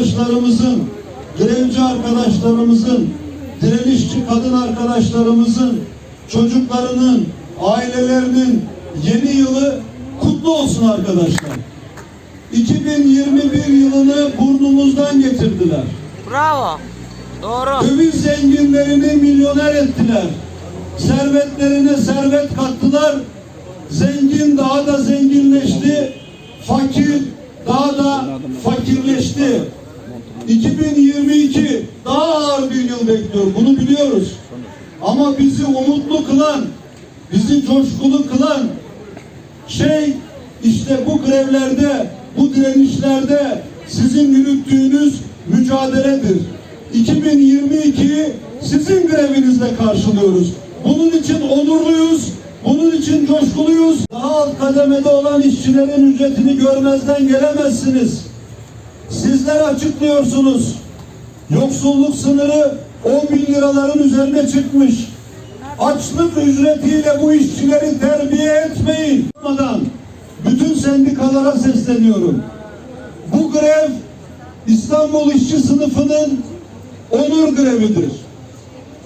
arkadaşlarımızın, direnişçi kadın arkadaşlarımızın, çocuklarının, ailelerinin yeni yılı kutlu olsun arkadaşlar. 2021 yılını burnumuzdan getirdiler. Bravo. Doğru. Döviz zenginlerini milyoner ettiler. Servetlerine servet kattılar. Zengin daha da zenginleşti. Fakir daha da fakirleşti. 2022 daha ağır bir yıl bekliyor. Bunu biliyoruz. Ama bizi umutlu kılan, bizi coşkulu kılan şey işte bu grevlerde, bu direnişlerde sizin yürüttüğünüz mücadeledir. 2022'yi sizin grevinizle karşılıyoruz. Bunun için onurluyuz, bunun için coşkuluyuz. Daha alt kademede olan işçilerin ücretini görmezden gelemezsiniz. Sizler açıklıyorsunuz. Yoksulluk sınırı 10 bin liraların üzerine çıkmış. Açlık ücretiyle bu işçileri terbiye etmeyin. Bütün sendikalara sesleniyorum. Bu grev İstanbul işçi sınıfının onur grevidir.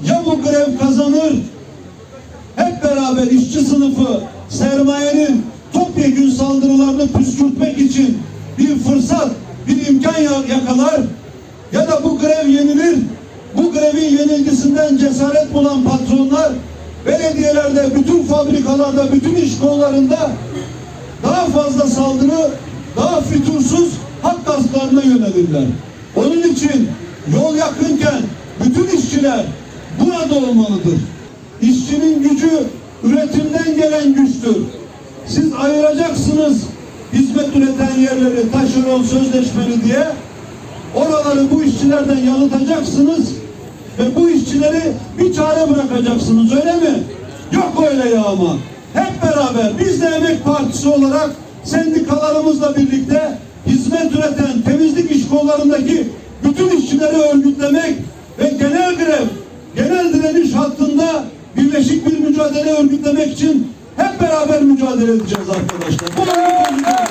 Ya bu grev kazanır, hep beraber işçi sınıfı sermayenin topyekün saldırılarını püskürtmek için bir fırsat, bir imkan ya- yakalar ya da bu grev yenilir. Yenilgisinden cesaret bulan patronlar belediyelerde, bütün fabrikalarda, bütün iş kollarında daha fazla saldırı, daha fütursuz hak gasplarına yönelirler. Onun için yol yakınken bütün işçiler burada olmalıdır. İşçinin gücü üretimden gelen güçtür. Siz ayıracaksınız hizmet üreten yerleri taşeron sözleşmeli diye. Oraları bu işçilerden yalıtacaksınız ve bu işçileri bir çare bırakacaksınız öyle mi? Yok öyle ya ama. Hep beraber biz de Emek Partisi olarak sendikalarımızla birlikte hizmet üreten temizlik iş kollarındaki bütün işçileri örgütlemek ve genel grev, genel direniş hattında birleşik bir mücadele örgütlemek için hep beraber mücadele edeceğiz arkadaşlar. Bu.